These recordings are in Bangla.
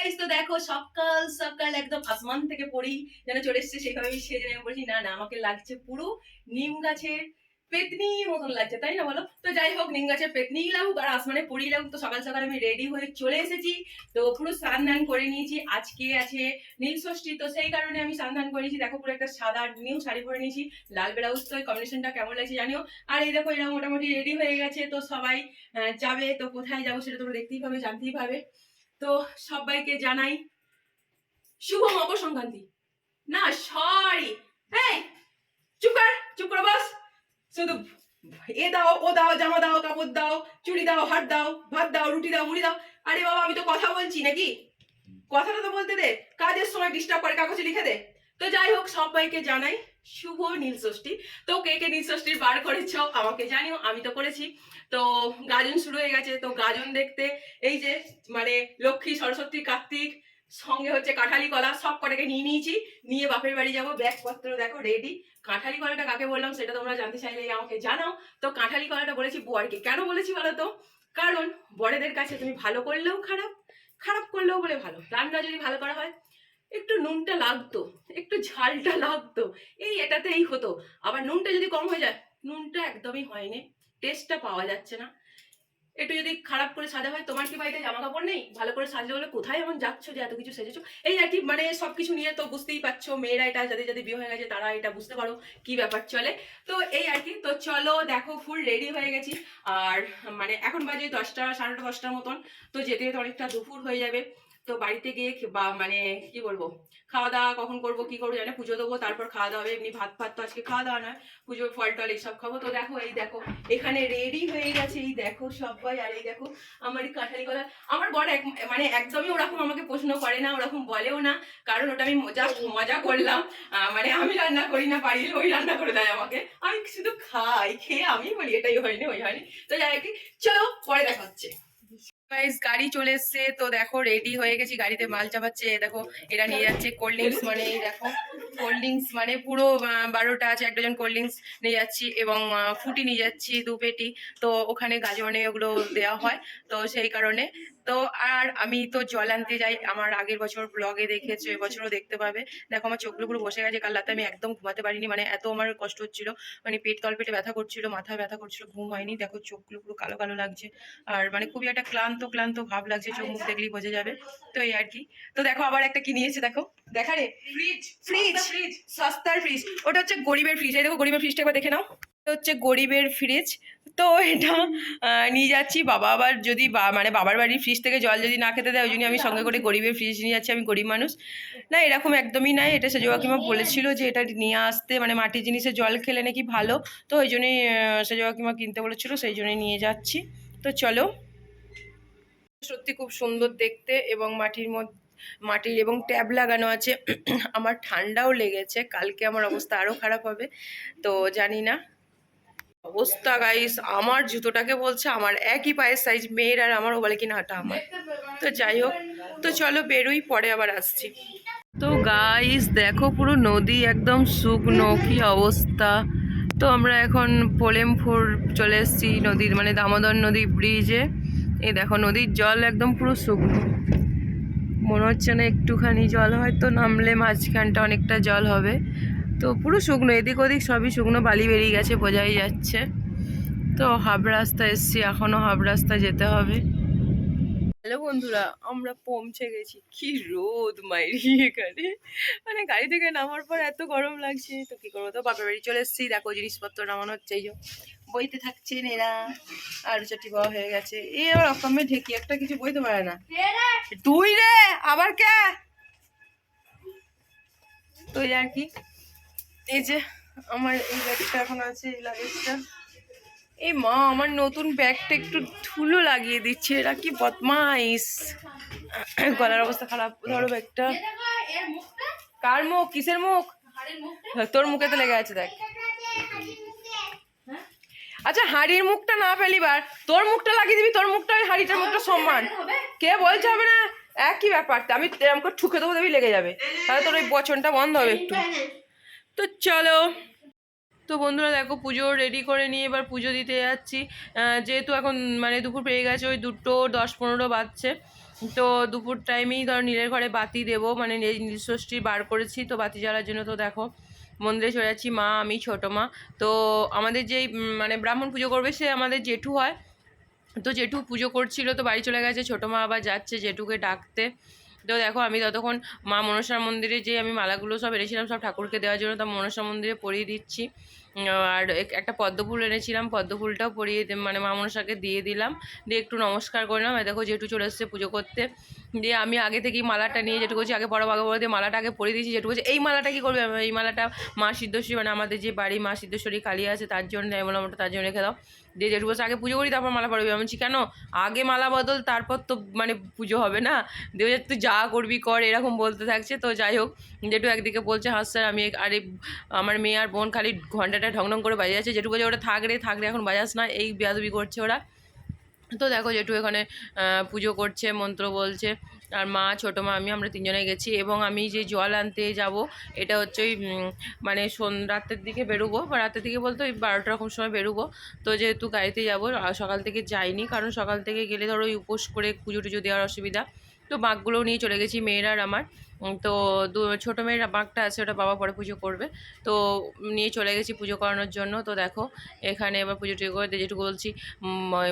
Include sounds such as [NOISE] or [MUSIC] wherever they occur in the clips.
গাইস তো দেখো, সকাল সকাল একদম আসমান থেকে পড়ি, যেন চলে এসছে সেইভাবে সেজে নেমে বলছি, না না, আমাকে লাগছে পুরো নিম গাছের পেতনির মতন লাগছে, তাই না বলো? তো যাই হোক, নিম গাছের পেতনি লাগুক আর আসমানে পড়ি লাগুক, তো সকাল সকাল আমি রেডি হয়ে চলে এসেছি, তো পুরো স্নান ধান করে নিয়েছি, আজকে আছে নীল ষষ্ঠী, তো সেই কারণে আমি স্নান ধান করে নিয়েছি, দেখো পুরো একটা সাদা নিউ শাড়ি পরে নিয়েছি, লাল ব্লাউজ, তো কম্বিনেশনটা কেমন লাগছে জানিও? আর এই দেখো, এরা মোটামুটি রেডি হয়ে গেছে, তো সবাই যাবে, তো কোথায় যাব সেটা তোমরা দেখতেই পাবে, জানতেই পাবে তো সবাইকে জানাই শুভ মকর সংক্রান্তি না সরি কর, চুপ করে বস। শুধু এ দাও, ও দাও, জামা দাও, কাপড় দাও, চুড়ি দাও হাট দাও, ভাত দাও, রুটি দাও, মুড়ি দাও। আরে বাবা, আমি তো কথা বলছি নাকি? কথাটা তো বলতে দে। কাজের সময় ডিস্টার্ব করে, কাগজে লিখে দে। তো যাই হোক, সবাইকে জানাই শুভ নীল ষষ্ঠী। তো কে কে নীল ষষ্ঠীর বার করেছ আমাকে জানিও, আমি তো করেছি। তো গাজন শুরু হয়ে গেছে, তো গাজন দেখতে এই যে মানে লক্ষ্মী, সরস্বতী, কার্তিক, সঙ্গে হচ্ছে কাঁঠালি কলা, সব কটাকে নিয়ে নিয়েছি। নিয়ে বাপের বাড়ি যাব। ব্যাগপত্র দেখো রেডি কাঁঠালি কলাটা কাকে বললাম সেটা তোমরা জানতে চাইলে আমাকে জানাও। তো কাঁঠালি কলাটা বলেছি বরকে। কেন বলেছি বলো তো? কারণ বড়দের কাছে তুমি ভালো করলেও খারাপ খারাপ করলেও বলে ভালো। রান্না যদি ভালো করা হয় একটু নুনটা লাগতো, একটু ঝালটা লাগতো, এই এটাতেই হতো। আবার নুনটা যদি কম হয়ে যায়, নুনটা একদমই হয়নি টেস্টটা পাওয়া যাচ্ছে না। একটু যদি খারাপ করে সাজা হয়, তোমার কি বাড়িতে জামা কাপড় নেই? ভালো করে সাজলে বলে, কোথায় এমন যাচ্ছ যে এত কিছু সেজেছো? এই আর কি মানে সব কিছু নিয়ে তো বুঝতেই পারছ, মেয়েরা এটা যাদের যাদের বিয়ে হয়ে গেছে, তারা এটা বুঝতে পারো কি ব্যাপার চলে। তো এই আর কি, তো চলো দেখো ফুল রেডি হয়ে গেছি। আর মানে এখন বাজে দশটা, সাড়ে দশটার মতন, তো যেতে যেতে অনেকটা দুপুর হয়ে যাবে। তো বাড়িতে গিয়ে বা মানে কি বলব? খাওয়া দাওয়া কখন করব, কি করব জানি পুজো দেবো, তারপর খাওয়া দাওয়া হবে এমনি ভাত ফাত তো আজকে খাওয়া দাওয়া নয়, পুজো ফল টল এইসব খাব। তো দেখো, এই দেখো, এখানে রেডি হয়ে গেছে, এই দেখো সবাই, আর এই দেখো আমার এই কাঁঠালি কলা আমার বড় এক মানে একদমই ওরকম আমাকে প্রশ্ন করে না, ওরকম বলেও না, কারণ ওটা আমি জাস্ট মজা করলাম। মানে আমি রান্না করি না, বাড়ির ওই রান্না করে দেয় আমাকে। আমি শুধু খাই, খেয়ে আমি বলি, এটাই হয়নি, ওই হয়নি। তো যাই কি চলো, পরে দেখা হচ্ছে। গাইস গাড়ি চলে এসছে। তো দেখো রেডি হয়ে গেছি। গাড়িতে মাল চাপাচ্ছে। দেখো, এরা নিয়ে যাচ্ছে কোল্ড ড্রিঙ্কস মানে দেখো কোল্ড ড্রিঙ্কস মানে পুরো বারোটা আছে, এক ডজন কোল্ড ড্রিঙ্কস নিয়ে যাচ্ছি এবং ফুটি নিয়ে যাচ্ছি দু পেটি। তো ওখানে গাজনে ওগুলো দেওয়া হয়, তো সেই কারণে। তো আর আমি তো জল আনতে যাই। আমার আগের বছর ব্লগে দেখেছ, এবছরও দেখতে পাবে। দেখো, আমার চোখগুলো পুরো বসে গেছে। কাল রাতে আমি একদম ঘুমাতে পারিনি মানে এত আমার কষ্ট হচ্ছিল। মানে পেট, তলপেটে ব্যথা করছিল, মাথায় ব্যথা করছিল, ঘুম হয়নি। দেখো, চোখগুলো পুরো কালো কালো লাগছে। আর মানে খুবই একটা ক্লান্ত ক্লান্ত ক্লান্ত ভাব লাগছে চোখ মুখ দেখলেই বোঝা যাবে। তো এই আর কি। তো দেখো আবার একটা কি নিয়েছে দেখো। দেখা রে। ফ্রিজ ফ্রিজ ফ্রিজ সস্তার ফ্রিজ ওটা হচ্ছে গরিবের ফ্রিজ এই দেখো গরিবের ফ্রিজটা একবার দেখে নাও। হচ্ছে গরিবের ফ্রিজ তো এটা নিয়ে যাচ্ছি। বাবা আবার যদি বা- মানে বাবার বাড়ির ফ্রিজ থেকে জল যদি না খেতে দেয় ওই জন্য আমি সঙ্গে করে গরিবের ফ্রিজ নিয়ে যাচ্ছি। আমি গরিব মানুষ। না এরকম একদমই নাই। এটা সেজোয়া কিমা বলেছিল যে এটা নিয়ে আসতে মানে মাটির জিনিসে জল খেলে নাকি ভালো। তো ওই জন্যই সেজোয়া কিমা কিনতে বলেছিল সেই জন্যই নিয়ে যাচ্ছি। তো চলো। সত্যি খুব সুন্দর দেখতে এবং মাটির মধ্যে মাটির এবং ট্যাব লাগানো আছে। [CLEARS THROAT] আমার ঠান্ডাও লেগেছে, কালকে আমার অবস্থা আরও খারাপ হবে, তো জানি না। অবস্থা গাইস আমার জুতোটাকে বলছে আমার একই পায়ের সাইজ মেয়ের আর আমারও বলে কিনা হাঁটা আমার। তো যাই হোক, তো চলো বেরোই, পরে আবার আসছি। তো গাইস দেখো পুরো নদী একদম শুকনো, কি অবস্থা। তো আমরা এখন পোলেমপুর চলে এসেছি নদীর মানে দামোদর নদী ব্রিজে এই দেখো, নদীর জল একদম পুরো শুকনো। মনে হচ্ছে না একটুখানি জল, হয়তো নামলে মাঝখানটা অনেকটা জল হবে। তো পুরো শুকনো, এদিক ওদিক সবই শুকনো, বালি বেরিয়ে গেছে, বোঝাই যাচ্ছে। তো হাফ রাস্তা এসছি, এখনও হাফ রাস্তা যেতে হবে। হ্যালো বন্ধুরা আমরা পৌঁছে গেছি। কি রোদ মাইরি এখানে। মানে গাড়ি থেকে নামার পর এত গরম লাগছে তো কি করব? তো বাপের বাড়ি চলে এসেছি। দেখো জিনিসপত্র নামানো হচ্ছে এই বইতে থাকছেন এরা আর চাটি পাওয়া হয়ে গেছে। এ আবার রকমের ঢেকি একটা কিছু বইতে পারে না। তুই রে? আবার কে? তো আর কি। এই যে আমার এই ব্যাগটা এখন আছে এই লাগেজটা এই মা, আমার নতুন ব্যাগটা একটু ধুলো লাগিয়ে দিচ্ছে, এরা কি বদমাইস গলার অবস্থা খারাপ, ধরো ব্যাগটা। কার মুখ? কিসের মুখ? তোর মুখে তো লেগে আছে, দেখ। আচ্ছা হাড়ির মুখটা না ফেলিবার তোর মুখটা লাগিয়ে দিবি, তোর মুখটা ওই হাড়িটার মুখটা সমান। কে বলছে হবে না? একই ব্যাপারটা, আমি এরকম করে ঠুকে দেবো, দেবি লেগে যাবে। তাহলে তোর ওই বচনটা বন্ধ হবে একটু। তো চলো। তো বন্ধুরা দেখো পুজো রেডি করে নিয়ে এবার পুজো দিতে যাচ্ছি। যেহেতু এখন মানে দুপুর পেয়ে গেছে, ওই দুটো দশ পনেরো বাজছে। তো দুপুর টাইমেই ধর নীলের ঘরে বাতি দেবো মানে নীল নীলষষ্ঠী বার করেছি, তো বাতি জ্বালার জন্য তো দেখো মন্দিরে চলে যাচ্ছি, মা, আমি, ছোটো মা। তো আমাদের যেই মানে ব্রাহ্মণ পুজো করবে সে আমাদের জেঠু হয়। তো জেঠু পুজো করছিল, তো বাড়ি চলে গেছে, ছোটো মা আবার যাচ্ছে জেঠুকে ডাকতে। তো দেখো, আমি ততক্ষণ মা মনসা মন্দিরে যে আমি মালাগুলো সব এনেছিলাম, সব ঠাকুরকে দেওয়ার জন্য, তা মনসা মন্দিরে পরিয়ে দিচ্ছি। আর এক- একটা পদ্ম ফুল এনেছিলাম পদ্ম ফুলটাও পরিয়ে মানে মা মনসাকে দিয়ে দিলাম। দিয়ে একটু নমস্কার করলাম দেখো জেঠু চলে এসছে পুজো করতে। দিয়ে আমি আগে থেকেই মালাটা নিয়ে যেটুকু করছি আগে বড় আগে বড় দিয়ে মালাটা আগে পরিয়ে দিয়েছি, যেটুকু করছি এই মালাটা কী করবে? এই মালাটা মা সিদ্ধেশ্বরী মানে আমাদের যে বাড়ি মা সিদ্ধেশ্বরী কালী আছে, তার জন্য আমি বললাম, ওটা তার জন্য রেখে দাও। দিয়ে যেটুকু বলছে, আগে পুজো করি, তারপর মালা পরবি। আমি কেন? আগে মালা বদল, তারপর তো মানে পুজো হবে না। দিয়ে তুই যা করবি, কর, এরকম বলতে থাকছে। তো যাই হোক যেটু একদিকে বলছে, হাস স্যার, আমি আরে, আমার মেয়ে আর বোন খালি ঘন্টাটা ঢং ঢং করে বাজে যাচ্ছে। যেটু বলছে, ওটা থাক রে এখন বাজাস না, এই বেয়াদবি করছে ওরা। তো দেখো জেঠু এখানে পুজো করছে, মন্ত্র বলছে। আর মা, ছোটো মা আমি আমরা তিনজনে গেছি এবং আমি যে জল আনতে যাব, এটা হচ্ছে ওই মানে সন, রাতের দিকে বেরোবো। বা রাতের দিকে বলতে ওই বারোটা রকম সময় বেরোবো। তো যেহেতু গাড়িতে যাব সকাল থেকে যাইনি, কারণ সকাল থেকে গেলে ধরো ওই উপোস করে পুজো টুজো দেওয়ার অসুবিধা। তো বাঘগুলোও নিয়ে চলে গেছি, মেয়েরা আর আমার। তো দু, ছোটো মেয়ের বাঘটা আছে, ওটা বাবা পরে পুজো করবে। তো নিয়ে চলে গেছি পুজো করানোর জন্য। তো দেখো, এখানে এবার পুজো টুজো করে দিয়ে যেটুকু বলছি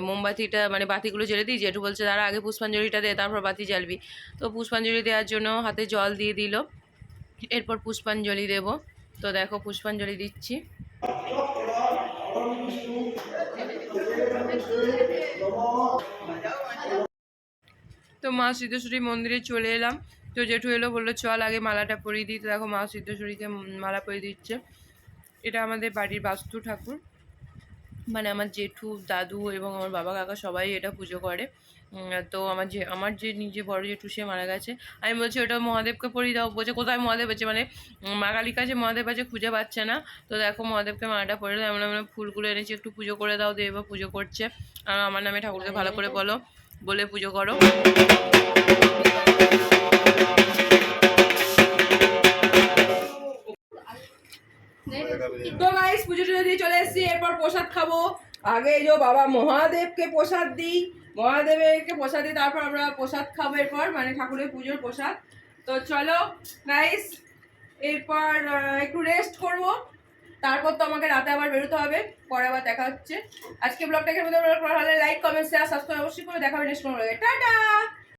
মোমবাতিটা মানে বাতিগুলো জ্বেলে দিই যেটু বলছে তারা আগে পুষ্পাঞ্জলিটা দে তারপর বাতি জ্বালবি। তো পুষ্পাঞ্জলি দেওয়ার জন্য হাতে জল দিয়ে দিল। এরপর পুষ্পাঞ্জলি দেব। তো দেখো, পুষ্পাঞ্জলি দিচ্ছি। তো মা সিদ্ধেশ্বরী মন্দিরে চলে এলাম। তো জেঠু এলো, বলল, চল আগে মালাটা পরিয়ে দিই। তো দেখো, মা সিদ্ধেশ্বরীকে মালা পরিয়ে দিচ্ছে। এটা আমাদের বাড়ির বাস্তু ঠাকুর। মানে আমার জেঠু, দাদু এবং আমার বাবা কাকা সবাই এটা পুজো করে। তো আমার যে আমার যে নিজে বড় জেঠু, সে মারা গেছে। আমি বলছি, ওটা মহাদেবকে পরিয়ে দাও। বলছে, কোথায় মহাদেব আছে? মানে মা কালীর কাছে মহাদেব আছে, খুঁজে পাচ্ছে না। তো দেখো, মহাদেবকে মালাটা পরে দাও এমন এমন ফুলগুলো এনেছি, একটু পুজো করে দাও এবার পুজো করছে। আর আমার নামে ঠাকুরকে ভালো করে বলো, বলে পুজো করো। আগে যে বাবা মহাদেবকে প্রসাদ দিই, মহাদেবকে প্রসাদ দিই, তারপর আমরা প্রসাদ খাব এরপর মানে ঠাকুরের পুজোর প্রসাদ। তো চলো গাইস এরপর একটু রেস্ট করব। তারপর তো আমাকে রাতে আবার বেরোতে হবে, পরে আবার দেখা হচ্ছে। আজকে ব্লগটাকে মধ্যে ভালো লাইক কমেন্ট শেয়ার সাবস্ক্রাইব অবশ্যই করে দেখাবে নেক্সট কোনো টাটা!